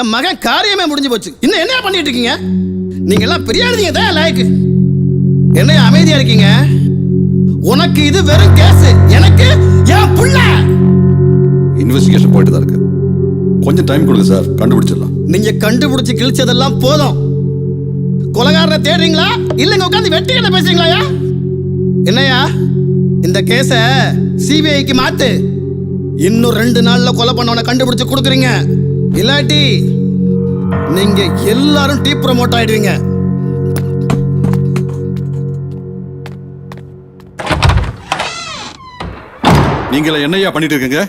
என் மகன் காரியமே முடிஞ்சு போச்சு. இன்னும் என்ன பண்ணிட்டு இருக்கீங்க? நீங்க எல்லாம் பெரிய ஆளுங்க தான் லாய்க்கு. என்ன அமைதியா இருக்கீங்க? உனக்கு இது வெறும் கேஸ் எனக்கு என் புள்ள. இன்வெஸ்டிகேஷன் போயிட்டு தான் இருக்கு. கொஞ்சம் டைம் கொடுங்க சார் கண்டுபிடிச்சிடலாம். நீங்க கண்டுபிடிச்சு கிழிச்சதெல்லாம் போதும். கொலகாரனை தேடுறீங்களா? இல்லங்க உட்காந்து வெட்டிகளை பேசுறீங்களா என்னையா இந்த கேஸ சிபிஐக்கு மாத்து. இன்னும் ரெண்டு நாள்ல கொலை பண்ணவனை கண்டுபிடிச்சு கொடுக்குறீங்க. இல்லாட்டி நீங்க எல்லாரும் டீ ப்ரமோட் ஆயிடுவீங்க. நீங்கள என்னையா பண்ணிட்டு இருக்கீங்க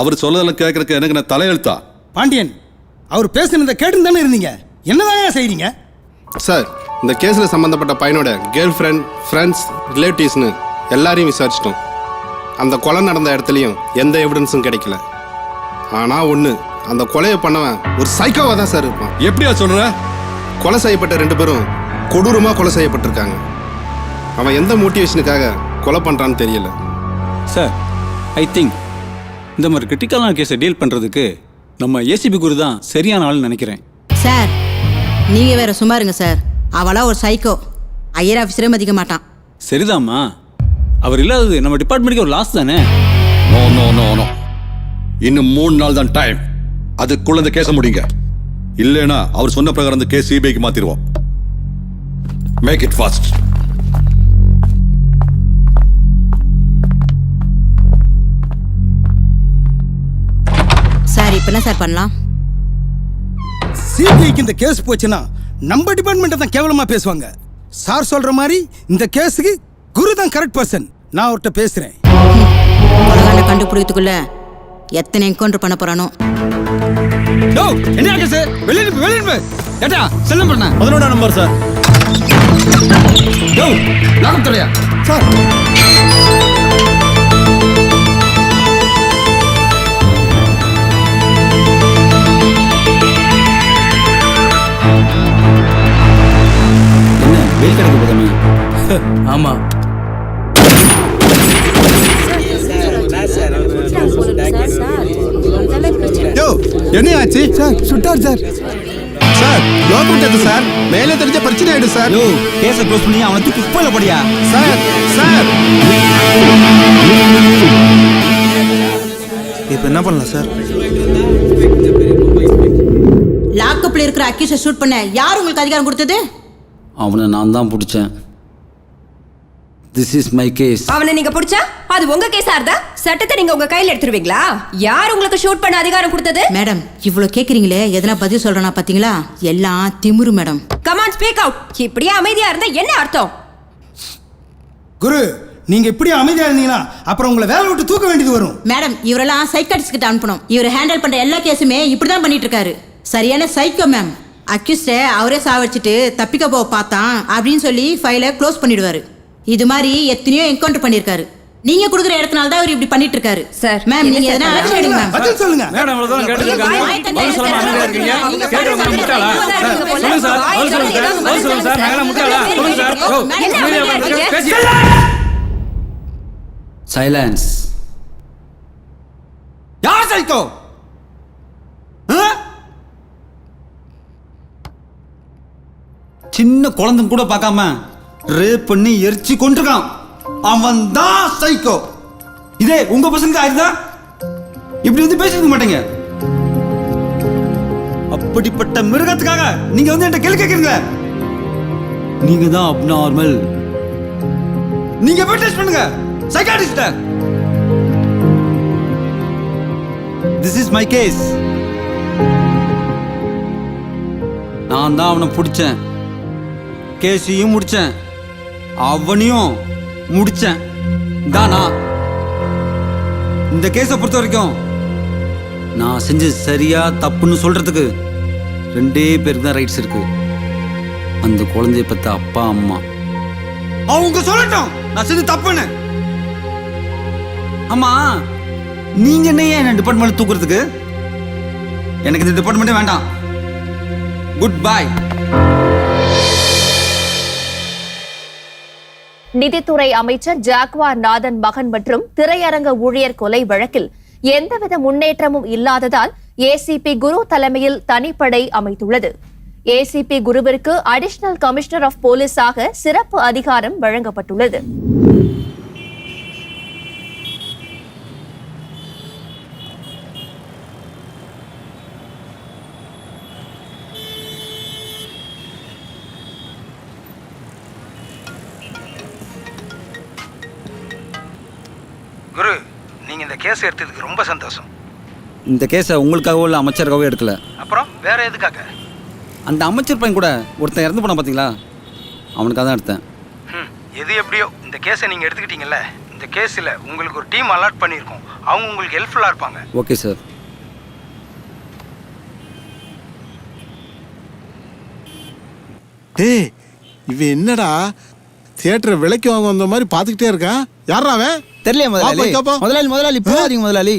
அவர் சொல்லதெல்லாம் கேட்கறதுக்கு எனக்கு நான் தலையெழுத்தா? பாண்டியன் அவர் பேசுனதை கேட்டு தானே இருந்தீங்க? என்னதான் செய்றீங்க? சார் இந்த கேஸில் சம்மந்தப்பட்ட பையனோட கேர்ள் ஃப்ரெண்ட் ஃப்ரெண்ட்ஸ் ரிலேட்டிவ்ஸ்னு எல்லாரையும் விசாரிச்சிட்டோம். அந்த கொலை நடந்த இடத்துலையும் எந்த எவிடன்ஸும் கிடைக்கல. ஆனால் ஒன்று அந்த கொலையை பண்ணவன் ஒரு சைக்கோவாக தான் சார் இருப்பான். எப்படியா சொல்ற? கொலை செய்யப்பட்ட ரெண்டு பேரும் கொடூரமாக கொலை செய்யப்பட்டிருக்காங்க. அவன் எந்த மோட்டிவேஷனுக்காக கொலை பண்ணுறான்னு தெரியல. சார் ஐ திங்க் இந்த மாதிரி கிரிட்டிக்கலான கேஸை டீல் பண்ணுறதுக்கு நம்ம ஏசிபி குரு தான் சரியான ஆள்னு நினைக்கிறேன். சார் நீங்க வேற சும்மா இருங்க சார் அவளா ஒரு சைக்கோ ஐயர் ஆஃபீஸரே மதிக்க மாட்டான். சரிதாம்மா. அவர் இல்லாதது நம்ம டிபார்ட்மெண்ட்டுக்கு ஒரு லாஸ் தானே? நோ நோ நோ நோ இன்னும் மூணு நாள் தான் டைம் அதுக்குள்ள இந்த கேஸை முடிங்க. இல்லைனா அவர் சொன்ன பிரகாரம் இந்த கேஸ் சிபிஐக்கு மாத்திருவோம். மேக் இட் ஃபாஸ்ட் சார் இப்போ என்ன சார் பண்ணலாம்? சிபிஐக்கு இந்த கேஸ் போச்சுன்னா நம்ம டிபார்ட்மெண்ட்டை தான் கேவலமா பேசுவாங்க. சார் சொல்ற மாதிரி இந்த கேஸுக்கு குரு தான் கரெக்ட் பர்சன் நான் அவர்கிட்ட பேசுறேன். கொலகாரனை கண்டுபிடிக்கிறதுக்குள்ள எத்தனை என்கவுண்டர் பண்ண போறானோ? யோ என்ன கேஸ் வெளியனுப்பு வெளியனுப்பு ஏட்டா செல்லம் பண்ண? பதினொன்றாம் நம்பர் சார் யோ லாகம் துறையா? சார் என்ன வெயில் கிடைக்க போதானே ஆமாம் என்ன ஆச்சு? சார் சுட்டார் சார். சார் லாக் விட்டது சார். மேலே தெரிஞ்ச பிரச்சனை ஆயிடும் சார். யோ கேஸை க்ளோஸ் பண்ணி அவனை தூக்கி குப்பையில் படியா சார் சார். இப்போ என்ன பண்ணலாம் சார்? லாக்கப்ல இருக்கிற அக்யூஸை ஷூட் பண்ண யார் உங்களுக்கு அதிகாரம் கொடுத்தது? அவனை நான் தான் பிடிச்சேன். திஸ் இஸ் மை கேஸ் அவனை நீங்க பிடிச்சா? அது உங்க கேஸா இருந்தா சட்டத்தை நீங்க உங்க கையில எடுத்துருவீங்களா? யார் உங்களுக்கு ஷூட் பண்ண அதிகாரம் கொடுத்தது? மேடம் இவ்வளோ கேட்குறீங்களே எதனா பதில் சொல்றேனா பார்த்தீங்களா எல்லாம் திமிரு மேடம் கமான் ஸ்பீக் அவுட் இப்படியே அமைதியா இருந்தா என்ன அர்த்தம்? குரு நீங்க இப்படி அமைதியா இருந்தீங்கன்னா அப்புறம் உங்களை வேலை விட்டு தூக்க வேண்டியது வரும். மேடம் இவரெல்லாம் சைக்காட்டிஸ்ட் கிட்ட அனுப்பணும். இவர் ஹேண்டில் பண்ற எல்லா கேஸுமே இப்படி தான் பண்ணிட்டு இருக்காரு சரியான சைக்கோ மேம் அக்யூஸ்ட அவரே சாவடிச்சிட்டு தப்பிக்க போக பார்த்தான் அப்படின்னு சொல்லி ஃபைலை க்ளோஸ் பண்ணிடுவாரு. இது மாதிரி எத்தனையோ என்கவுண்டர் பண்ணியிருக்காரு நீங்க கொடுக்குற இடத்துனால தான் இவர் இப்படி பண்ணிட்டு இருக்காரு Sir, மேம் நீங்க எதனா எடுங்க மேம் பதில் சொல்லுங்க. மேடம் அவ்வளோதான் கேட்டுருக்காங்க. பதில் சொல்லாம அமைதியா இருக்கீங்க கேட்கறவங்க முட்டாளா? சார் சொல்லுங்க. சார். பதில் சொல்லுங்க சார். பதில் சொல்லுங்க சார். நாங்களாம் முட்டாளா? சொல்லுங்க சார். ஓ? பேசி. சைலன்ஸ் யார் சைக்கோ? சின்ன குழந்தை கூட பார்க்காம ரேப் பண்ணி எரிச்சு கொண்டிருக்கான் அவன் தான் சைக்கோ இதே உங்க பசங்க ஆயிருந்தா இப்படி வந்து பேசிருக்க மாட்டீங்க. அப்படிப்பட்ட மிருகத்துக்காக நீங்க வந்து என்கிட்ட கேள்வி கேட்கறீங்க நீங்க தான் அப்நார்மல் நீங்க போய் டெஸ்ட் பண்ணுங்க. Psychiatrist this is my case நான் தான் அவனை பிடிச்சேன். கேஸையும் முடிச்சேன். அவனையும் முடிச்சேன். தானா? இந்த கேஸை பொறுத்த வரைக்கும் நான் செஞ்சு சரியா தப்புன்னு சொல்றதுக்கு ரெண்டே பேருக்கு தான் ரைட்ஸ் இருக்கு. அந்த குழந்தைய பத்த அப்பா அம்மா. அவங்க சொல்லட்டும் நான் செஞ்சு தப்புன்னு. ஆமா நீங்க என்ன ஏன் டிபார்ட்மெண்ட் தூக்குறதுக்கு? எனக்கு இந்த டிபார்ட்மெண்ட்டே வேண்டாம். குட் பை நிதித்துறை அமைச்சர் ஜாக்வார் நாதன் மகன் மற்றும் திரையரங்க ஊழியர் கொலை வழக்கில் எந்தவித முன்னேற்றமும் இல்லாததால் ஏசிபி குரு தலைமையில் தனிப்படை அமைத்துள்ளது. ஏசிபி குருவிற்கு அடிஷனல் கமிஷனர் ஆஃப் போலீஸாக சிறப்பு அதிகாரம் வழங்கப்பட்டுள்ளது. குரு நீங்கள் இந்த கேஸ் எடுத்ததுக்கு ரொம்ப சந்தோஷம். இந்த கேஸை உங்களுக்காகவோ இல்லை அமைச்சருக்காகவோ எடுக்கல. அப்புறம் வேற எதுக்காக? அந்த அமைச்சர் பையன் கூட ஒருத்தன் இறந்து போனான் பார்த்தீங்களா அவனுக்காக தான் எடுத்தேன். ம் எது எப்படியோ இந்த கேஸை நீங்கள் எடுத்துக்கிட்டீங்கல்ல இந்த கேஸில் உங்களுக்கு ஒரு டீம் அலாட் பண்ணியிருக்கோம். அவங்க உங்களுக்கு ஹெல்ப்ஃபுல்லாக இருப்பாங்க. Okay sir. டேய் இவன் என்னடா? தியேட்டரை விலைக்கு வாங்க வந்த மாதிரி பார்த்துக்கிட்டே இருக்கான். யாரா அவன்? தெரியல முதலாளி. முதலாளி முதலாளி போகாதீங்க முதலாளி.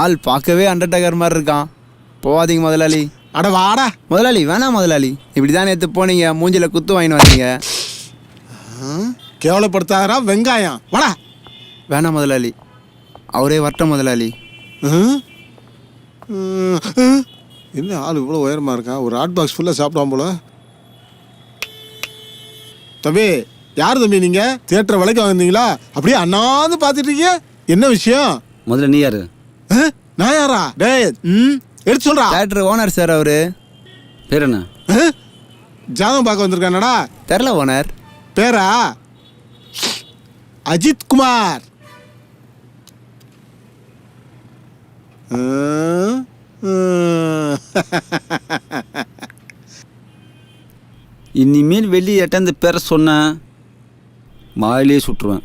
ஆள் பார்க்கவே அண்டர்டேக்கர் மாதிரி இருக்கான். போகாதீங்க முதலாளி. அட வாடா. முதலாளி வேணாம் முதலாளி. இப்படிதான் நேத்து போனீங்க. மூஞ்சில குத்து வாங்கிட்டு வந்தீங்க. கேவலப்படுத்தாதரா வெங்காயம். வாடா. வேணாம் முதலாளி. அவரே வரட்டும் முதலாளி. என்ன ஆள் இவ்வளோ உயரமா இருக்கான் ஒரு ஹாட் பாக்ஸ் ஃபுல்லாக சாப்பிடுவான் போல. தம்பி யார் தம்பி நீங்க? தியேட்டரை விலைக்கு வாங்குனீங்களா அப்படியே அண்ணாந்து பார்த்துட்டு இருக்கீங்க. என்ன விஷயம்? முதல்ல நீ யாரு? நான் யாரா? டேய். ம்? எடுத்து சொல்றா. தேட்டர் ஓனர் சார் அவரு. பேர் என்ன? ஜாதகம் பார்க்க வந்திருக்கானடா தெரில ஓனர் பேரா? அஜித் குமார். இனிமேல் வெளியே எட்டாந்து பேரை சொன்னேன் வாயிலே சுட்டுருவேன்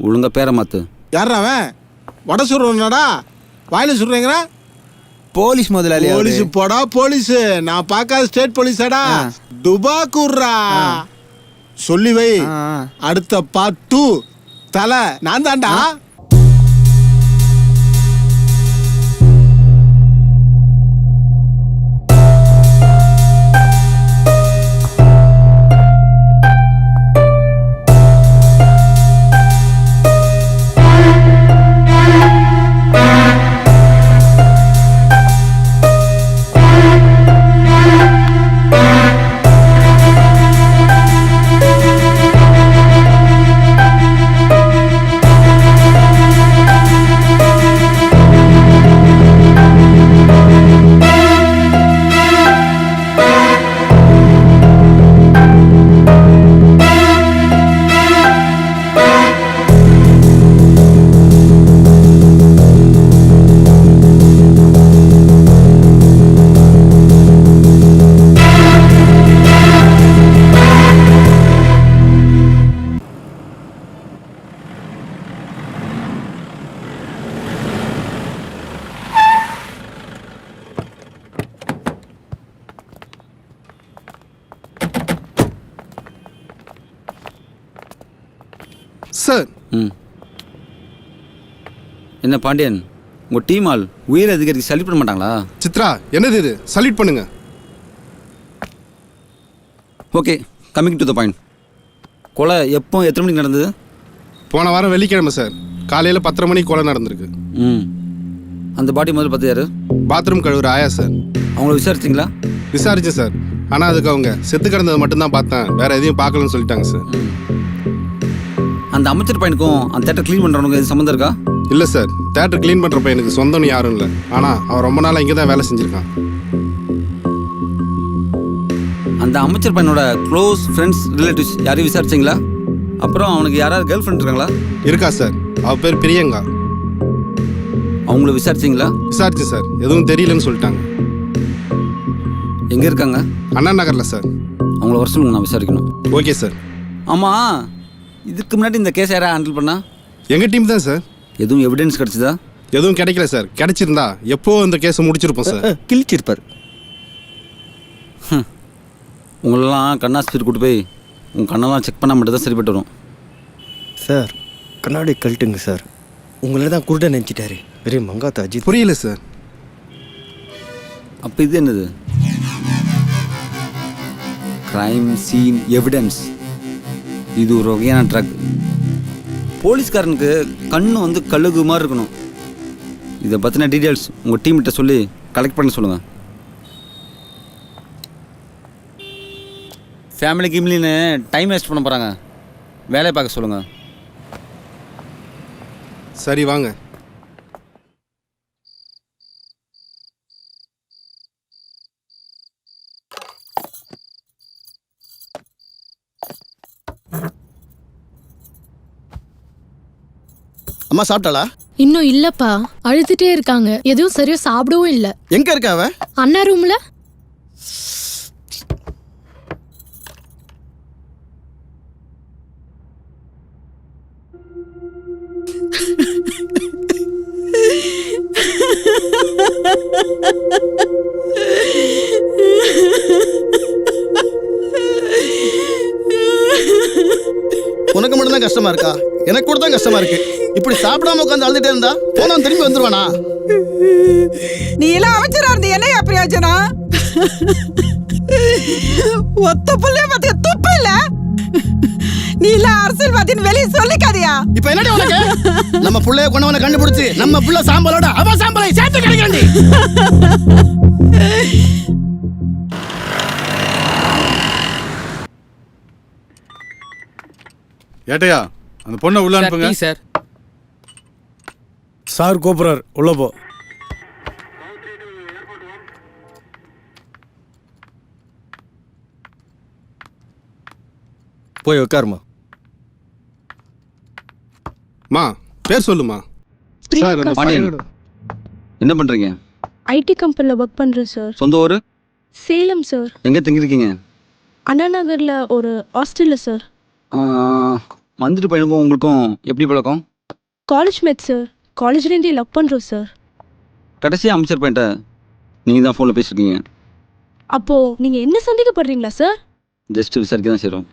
ஒழுங்கா பேரை மாற்று யாரா அவன்? வடை சுடுறா வாயில சுடுறேங்கிற போலீஸ் முதலாளி. போலீஸ் போடா போலீஸ். நான் பார்க்காத ஸ்டேட் போலீஸாடா. ஆ. டுபாக்கூர்ரா சொல்லி வை. அடுத்த பார்ட் டூ தலை. நான் தான்டா. சார். ம். என்ன பாண்டியன் உங்கள் டீம் ஆள் உயிர் அதிகாரிக்கு சல்யூட் பண்ண மாட்டாங்களா? சித்ரா என்னது இது? சல்யூட் பண்ணுங்க. Okay coming to the point கொலை எப்போ எத்தனை மணிக்கு நடந்தது? போன வாரம் வெள்ளிக்கிழமை சார். காலையில் பத்தரை மணிக்கு கொலை நடந்திருக்கு. ம். அந்த பாடி முதல்ல பார்த்து யாரு? பாத்ரூம் கழுவுற ஆயா சார். அவங்கள விசாரிச்சிங்களா? விசாரிச்சேன் சார். ஆனால் அதுக்கு அவங்க செத்து கிடந்தது மட்டும்தான் பார்த்தேன். வேற எதையும் பார்க்கலன்னு சொல்லிட்டாங்க சார். அந்த அமைச்சர் பையனுக்கும் அந்த தேட்டர் க்ளீன் பண்ணுறவனுக்கு எது சம்மந்தம் இருக்கா? இல்லை சார். தேட்டர் க்ளீன் பண்ணுற பையனுக்கு சொந்தம்னு யாரும் இல்லை. ஆனால் அவன் ரொம்ப நாளாக இங்கே தான் வேலை செஞ்சுருக்கான். அந்த அமைச்சர் பையனோட க்ளோஸ் ஃப்ரெண்ட்ஸ் ரிலேட்டிவ்ஸ் யாரையும் விசாரிச்சிங்களா? அப்புறம் அவனுக்கு யாராவது கேர்ள் ஃப்ரெண்ட் இருக்காங்களா? இருக்கா சார். அவ பேர் பிரியங்கா. அவங்கள விசாரிச்சிங்களா? விசாரிச்சேன் சார். எதுவும் தெரியலன்னு சொல்லிட்டாங்க. எங்கே இருக்காங்க? அண்ணா நகரில் சார். அவங்கள வர சொல்லுங்க நான் விசாரிக்கணும். Okay sir. ஆமாம் இதுக்கு முன்னாடி இந்த கேஸ் யாரா ஹேண்டில் பண்ணா? எங்கள் டீம் தான் சார் எதுவும் எவிடன்ஸ் கிடச்சிதா? எதுவும் கிடைக்கல சார் கிடைச்சிருந்தா எப்போ இந்த கேஸை முடிச்சிருப்போம் சார் கிழிச்சிருப்பார். உங்களெல்லாம் கண்ணாஸ்பத்திரி கூட்டு போய் உங்கள் கண்ணெல்லாம் செக் பண்ணால் மட்டும் தான் சரிப்பட்டு வரும். சார் கண்ணாடி கழட்டுங்க சார் உங்களை தான் குருட நினச்சிட்டாரு. பெரிய மங்காத்த அஜித். புரியல சார் அப்போ இது என்னது? கிரைம் சீன் எவிடன்ஸ் இது ஒரு வகையான ட்ரக் போலீஸ்காரனுக்கு கண்ணு வந்து கழுகு மாதிரி இருக்கணும். இதை பற்றின டீட்டெயில்ஸ் உங்கள் டீம்கிட்ட சொல்லி கலெக்ட் பண்ண சொல்லுங்கள் ஃபேமிலி கிம்லின்னு டைம் வேஸ்ட் பண்ண போகிறாங்க வேலையை பார்க்க சொல்லுங்கள் சரி வாங்க. அம்மா சாப்பிட்டாளா? இன்னும் இல்லப்பா. அழுதுட்டே இருக்காங்க. எதுவும் சரியா சாப்பிடவும் இல்ல. எங்க இருக்கா அவ? அண்ணா ரூம்ல? உனக்கு மட்டும் தான் கஷ்டமா இருக்கா? எனக்கு கூட தான் கஷ்டமா இருக்கு. இப்படி சாப்பிடாம உட்காந்து அழுதுட்டே இருந்தா போனவன் திரும்பி வந்துருவானா? நீ எல்லாம் அமைச்சரா இருந்து என்னையா பிரயோஜனம் ஒத்த புள்ளைய பத்தி துப்பு இல்ல? நீ எல்லாம் அரசியல்வாதின்னு வெளியே சொல்லிக்காதியா? இப்ப என்னடி உனக்கு? நம்ம புள்ளைய கொண்டவனை கண்டுபிடிச்சு நம்ம புள்ள சாம்பலோட அவ சாம்பலை சேர்த்து கிடைக்கண்டி ஏட்டையா அந்த பொண்ணை உள்ள அனுப்புங்க. சார். சார் கூப்பிட்றார். உள்ள போ. போய் உட்காருமா மா பேர் சொல்லுமா. சார் அந்த பாண்டியன் என்ன பண்ணுறீங்க ஐடி கம்பெனில ஒர்க் பண்றேன் சார் சொந்த ஊர்? சேலம் சார் எங்கே தங்கியிருக்கீங்க? அண்ணா நகர்ல ஒரு ஹாஸ்டல்ல சார் வந்துட்டு பையனுக்கும் உங்களுக்கும் எப்படி பழக்கம்? காலேஜ் மேட் சார் காலேஜ்லேருந்தே லவ் பண்றோம் சார் கடைசியாக அமைச்சர் பையன்ட்ட நீங்கள் தான் ஃபோனில் பேசியிருக்கீங்க அப்போ நீங்க என்ன சந்தேகப்படுறீங்களா சார் ஜஸ்ட் விசாரிக்க தான் செய்கிறோம்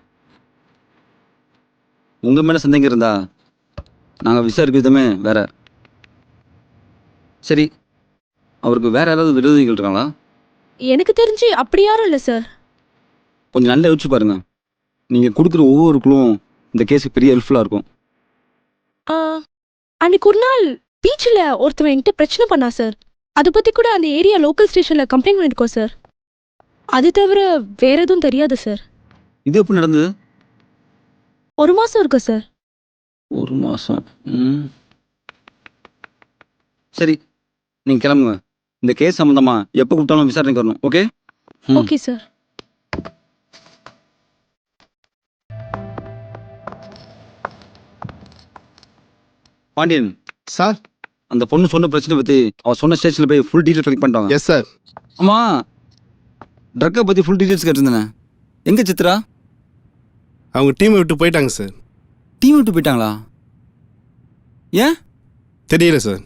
உங்கள் மேலே சந்தேகம் இருந்தா நாங்கள் விசாரிக்க விதமே வேற. சரி அவருக்கு வேற யாராவது விரோதிகள் இருக்காங்களா? எனக்கு தெரிஞ்சு அப்படி யாரும் இல்லை சார் கொஞ்சம் நல்லா யோசிச்சு பாருங்க. நீங்கள் கொடுக்குற ஒவ்வொரு குழுவும் இந்த கேஸுக்கு பெரிய ஹெல்ப்ஃபுல்லாக இருக்கும். ஆ, அன்னைக்கு ஒரு நாள் பீச்சில் ஒருத்தவன் என்கிட்ட பிரச்சனை பண்ணா சார் அதை பற்றி கூட அந்த ஏரியா லோக்கல் ஸ்டேஷனில் கம்ப்ளைண்ட் பண்ணியிருக்கோம் சார் அது தவிர வேற எதுவும் தெரியாது சார் இது எப்படி நடந்தது? ஒரு மாதம் இருக்கும் சார் ஒரு மாதம் ம். சரி நீங்கள் கிளம்புங்க. இந்த கேஸ் சம்மந்தமாக எப்போ கூப்பிட்டாலும் விசாரணைக்கு வரணும் okay. Okay sir Pandian sir. அந்த பொண்ணு சொன்ன பிரச்சனை பற்றி அவ சொன்ன ஸ்டேஷனில் போய் ஃபுல் டீட்டெயில் கலெக்ட் பண்ணிட்டாங்க. எஸ் சார் ஆமாம் ட்ரக்கை பற்றி ஃபுல் டீட்டெயில்ஸ் கேட்டிருந்தேன். எங்கே சித்ரா? அவங்க டீமை விட்டு போயிட்டாங்க சார் டீம் விட்டு போயிட்டாங்களா? ஏன்? தெரியல சரி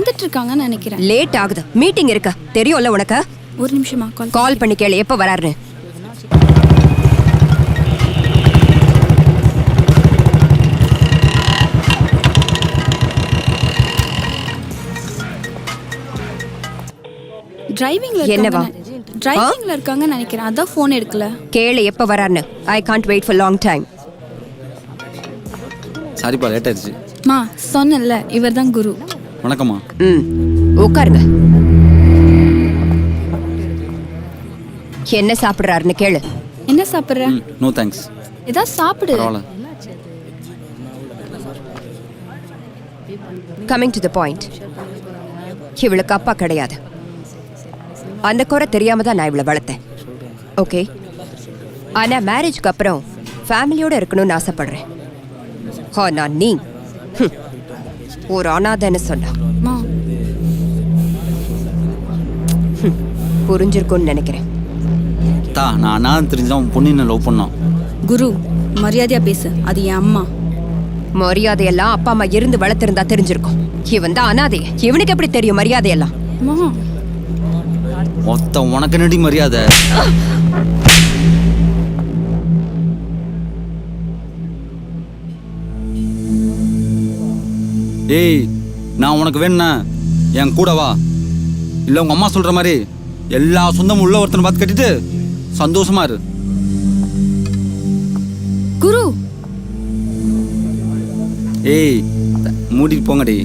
வந்துட்டு இருக்காங்கன்னு நினைக்கிறேன். லேட் ஆகுது. மீட்டிங் இருக்கு. தெரியும்ல உனக்கு? ஒரு நிமிஷமா கால் கால் பண்ணி கேளு எப்போ வராருன்னு. டிரைவிங்ல என்னவா? டிரைவிங்ல இருக்காங்கன்னு நினைக்கிறேன். அதான் ஃபோன் எடுக்கல. கேளு எப்போ வராருன்னு. I can't wait for long time சாரிப்பா லேட் ஆயிடுச்சு. மா சொன்னேன்ல இவர் தான் குரு. வணக்கம்மா. ம் உட்காருங்க. என்ன சாப்பிடுறாருன்னு கேளு. என்ன சாப்பிடுற? ம் நோ தேங்க்ஸ் ஏதாவது சாப்பிடு. பரவாயில்ல. கமிங் டு த பாயிண்ட் இவளுக்கு அப்பா கிடையாது. அந்த குறை தெரியாம தான் நான் இவளை வளர்த்தேன். ஓகே ஆனா மேரேஜ்க்கு அப்புறம் ஃபேமிலியோட இருக்கணும்னு ஆசைப்படுறேன். ஆனா நீ. ஹம், ஒரு அனாதைன்னு சொன்னா. புரிஞ்சிருக்கும்னு நினைக்கிறேன். தா நான் அண்ணா தெரிஞ்சுதான் உன் பொண்ணு லவ் பண்ணோம் குரு மரியாதையா பேசு. அது என் அம்மா. மரியாதையெல்லாம் அப்பா அம்மா இருந்து வளர்த்திருந்தா தெரிஞ்சிருக்கும். இவன் தான் அனாதை. இவனுக்கு எப்படி தெரியும் மரியாதையெல்லாம்? மா. மொத்த உனக்கு நடி மரியாதை? ஏய் நான் உனக்கு வேணுண்ணா என் கூட வா. இல்லை உங்கள் அம்மா சொல்கிற மாதிரி எல்லா சொந்தமும் உள்ள ஒருத்தனை பார்த்து கட்டிட்டு சந்தோஷமா இரு. குரு. ஏய் மூடிட்டு போங்கடி.